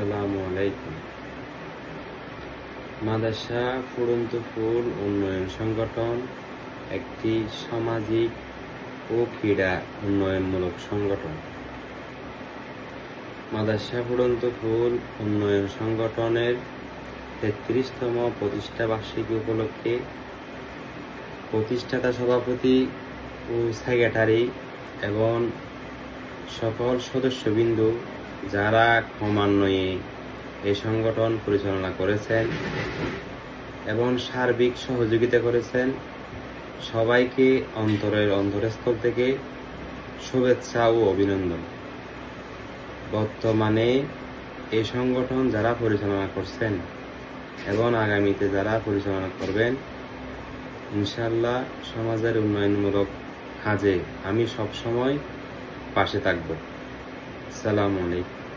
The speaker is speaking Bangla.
আসসালামু আলাইকুম। মাদ্রাসা, ফুরন্ত উন্নয়ন সংগঠন একটি সামাজিক ও ক্রীড়া উন্নয়নমূলক সংগঠন। মাদ্রাসা, ফুরন্ত উন্নয়ন সংগঠনের তেত্রিশতম প্রতিষ্ঠা বার্ষিকী উপলক্ষে প্রতিষ্ঠাতা সভাপতি ও সেক্রেটারি এবং সকল সদস্যবৃন্দ যারা ক্রমান্বয়ে এই সংগঠন পরিচালনা করেছেন এবং সার্বিক সহযোগিতা করেছেন, সবাইকে অন্তরের অন্তরস্থল থেকে শুভেচ্ছা ও অভিনন্দন। বর্তমানে এই সংগঠন যারা পরিচালনা করছেন এবং আগামীতে যারা পরিচালনা করবেন ইনশাল্লাহ সমাজের উন্নয়নমূলক কাজে আমি সব সময় পাশে থাকব। সালাম আলাইকুম।